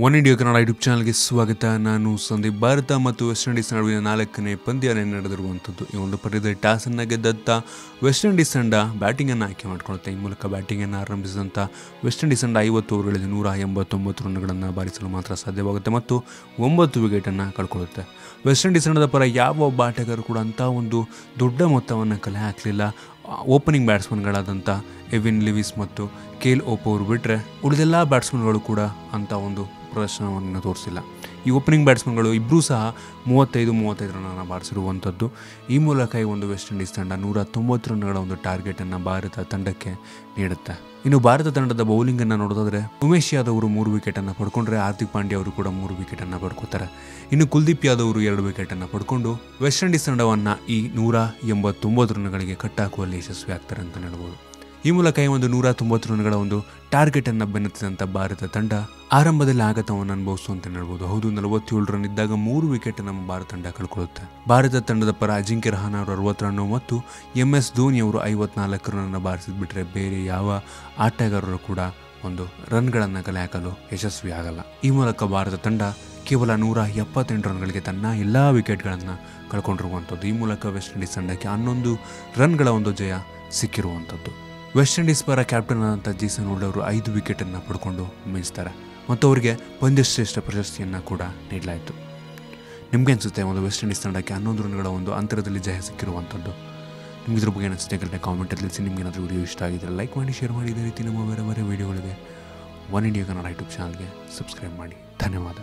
One India Kannada YouTube ಚಾನಲ್ಗೆ ಸ್ವಾಗತ. ನಾನು ಸಂದೀಪ್ ಭಾರತ ಮತ್ತು ವೆಸ್ಟ್ ಇಂಡೀಸ್ ನಡುವಿನ ನಾಲ್ಕನೇ ಪಂದ್ಯನೇ ನಡೆದಿರುವಂಥದ್ದು. ಈ ಒಂದು ಪಂದ್ಯದಲ್ಲಿ ಟಾಸನ್ನು ಗೆದ್ದಂಥ ವೆಸ್ಟ್ ಇಂಡೀಸ್ ತಂಡ ಬ್ಯಾಟಿಂಗನ್ನು ಆಯ್ಕೆ ಮಾಡಿಕೊಳ್ಳುತ್ತೆ. ಈ ಮೂಲಕ ಬ್ಯಾಟಿಂಗನ್ನು ಆರಂಭಿಸಿದಂಥ ವೆಸ್ಟ್ ಇಂಡೀಸ್ ತಂಡ ಐವತ್ತು ಓವರ್ಗಳಲ್ಲಿ ನೂರ ಎಂಬತ್ತೊಂಬತ್ತು ರನ್ಗಳನ್ನು ಬಾರಿಸಲು ಮಾತ್ರ ಸಾಧ್ಯವಾಗುತ್ತೆ ಮತ್ತು ಒಂಬತ್ತು ವಿಕೆಟನ್ನು ಕಳ್ಕೊಳ್ಳುತ್ತೆ. ವೆಸ್ಟ್ ಇಂಡೀಸ್ ತಂಡದ ಪರ ಯಾವ ಒಬ್ಬ ಆಟಗಾರರು ಕೂಡ ಅಂಥ ಒಂದು ದೊಡ್ಡ ಮೊತ್ತವನ್ನು ಕಲೆ ಹಾಕಲಿಲ್ಲ. ಓಪನಿಂಗ್ ಬ್ಯಾಟ್ಸ್ಮನ್ಗಳಾದಂಥ ಎವಿನ್ ಲಿವಿಸ್ ಮತ್ತು ಕೇಲ್ ಓಪೋ ಅವರು ಬಿಟ್ಟರೆ ಉಳಿದೆಲ್ಲ ಬ್ಯಾಟ್ಸ್ಮನ್ಗಳು ಕೂಡ ಅಂಥ ಒಂದು ಪ್ರದರ್ಶನವನ್ನು ತೋರಿಸಿಲ್ಲ. ಈ ಓಪನಿಂಗ್ ಬ್ಯಾಟ್ಸ್ಮನ್ಗಳು ಇಬ್ಬರೂ ಸಹ ಮೂವತ್ತೈದು ಮೂವತ್ತೈದು ರನ್ನನ್ನು ಬಾರಿಸಿರುವಂಥದ್ದು ಈ ಮೂಲಕ ಈ ಒಂದು ವೆಸ್ಟ್ ಇಂಡೀಸ್ ತಂಡ ನೂರ ತೊಂಬತ್ತು ರನ್ಗಳ ಒಂದು ಟಾರ್ಗೆಟನ್ನು ಭಾರತ ತಂಡಕ್ಕೆ ನೀಡುತ್ತೆ. ಇನ್ನು ಭಾರತ ತಂಡದ ಬೌಲಿಂಗನ್ನು ನೋಡೋದಾದರೆ, ಉಮೇಶ್ ಯಾದವ್ ಅವರು ಮೂರು ವಿಕೆಟನ್ನು ಪಡ್ಕೊಂಡ್ರೆ ಹಾರ್ದಿಕ್ ಪಾಂಡ್ಯ ಅವರು ಕೂಡ ಮೂರು ವಿಕೆಟನ್ನು ಪಡ್ಕೋತಾರೆ. ಇನ್ನು ಕುಲ್ದೀಪ್ ಯಾದವ್ ಅವರು ಎರಡು ವಿಕೆಟನ್ನು ಪಡ್ಕೊಂಡು ವೆಸ್ಟ್ ಇಂಡೀಸ್ ತಂಡವನ್ನು ಈ ನೂರ ಎಂಬತ್ತೊಂಬತ್ತು ರನ್ಗಳಿಗೆ ಕಟ್ಟಾಕುವಲ್ಲಿ ಯಶಸ್ವಿ ಆಗ್ತಾರೆ ಅಂತ ಹೇಳ್ಬೋದು. ಈ ಮೂಲಕ ಈ ಒಂದು ನೂರ ತೊಂಬತ್ತು ರನ್ಗಳ ಒಂದು ಟಾರ್ಗೆಟ್ ಅನ್ನು ಬೆನ್ನತ್ತಿದಂಥ ಭಾರತ ತಂಡ ಆರಂಭದಲ್ಲಿ ಆಘಾತವನ್ನು ಅನುಭವಿಸು ಅಂತ ಹೇಳ್ಬೋದು. ಹೌದು, ನಲವತ್ತೇಳು ರನ್ ಇದ್ದಾಗ ಮೂರು ವಿಕೆಟ್ ನಮ್ಮ ಭಾರತ ತಂಡ ಕಳ್ಕೊಳ್ಳುತ್ತೆ ಭಾರತ ತಂಡದ ಪರ ಅಜಿಂಕ್ಯ ರಹಾನ ಅವರು ಅರವತ್ತು ರನ್ನು ಮತ್ತು ಎಂ ಎಸ್ ಧೋನಿ ಅವರು ಐವತ್ನಾಲ್ಕು ರನ್ ಬಾರಿಸಿದ್ಬಿಟ್ರೆ ಬೇರೆ ಯಾವ ಆಟಗಾರರು ಕೂಡ ಒಂದು ರನ್ಗಳನ್ನು ಕಲೆ ಹಾಕಲು ಯಶಸ್ವಿ ಆಗಲ್ಲ. ಈ ಮೂಲಕ ಭಾರತ ತಂಡ ಕೇವಲ ನೂರ ಎಪ್ಪತ್ತೆಂಟು ರನ್ಗಳಿಗೆ ತನ್ನ ಎಲ್ಲ ವಿಕೆಟ್ಗಳನ್ನು ಕಳ್ಕೊಂಡಿರುವಂಥದ್ದು ಈ ಮೂಲಕ ವೆಸ್ಟ್ ಇಂಡೀಸ್ ತಂಡಕ್ಕೆ ಹನ್ನೊಂದು ರನ್ಗಳ ಒಂದು ಜಯ ಸಿಕ್ಕಿರುವಂಥದ್ದು ವೆಸ್ಟ್ ಇಂಡೀಸ್ ಪರ ಕ್ಯಾಪ್ಟನ್ ಆದಂಥ ಜೀಸನ್ ಹೋಲ್ಡ್ ಅವರು ಐದು ವಿಕೆಟನ್ನು ಪಡ್ಕೊಂಡು ಮಿಂಚ್ತಾರೆ ಮತ್ತು ಅವರಿಗೆ ಪಂದ್ಯಶ್ರೇಷ್ಠ ಪ್ರಶಸ್ತಿಯನ್ನು ಕೂಡ ನೀಡಲಾಯಿತು. ನಿಮಗೆ ಅನಿಸುತ್ತೆ ಒಂದು ವೆಸ್ಟ್ ಇಂಡೀಸ್ ತಂಡಕ್ಕೆ ಹನ್ನೊಂದು ರನ್ಗಳ ಒಂದು ಅಂತರದಲ್ಲಿ ಜಯ ಸಿಕ್ಕಿರುವಂಥದ್ದು ನಿಮ್ಗೆ ಇದ್ರ ಬಗ್ಗೆ ಅನಿಸುತ್ತೆ ಕರೆಕ್ಟ್ ಕಾಮೆಂಟ್ ತಿಳಿಸಿ. ನಿಮ್ಗೆ ಏನಾದರೂ ವಿಡಿಯೋ ಇಷ್ಟ ಆಗಿದ್ರೆ ಲೈಕ್ ಮಾಡಿ ಶೇರ್ ಮಾಡಿ. ಇದೇ ರೀತಿ ನಮ್ಮ ಬೇರೆ ಬೇರೆ ವೀಡಿಯೋಗಳಿಗೆ ಒನ್ ಇಂಡಿಯಾ ಕನ್ನಡ ಯೂಟ್ಯೂಬ್ ಚಾನಲ್ಗೆ ಸಬ್ಸ್ಕ್ರೈಬ್ ಮಾಡಿ. ಧನ್ಯವಾದ.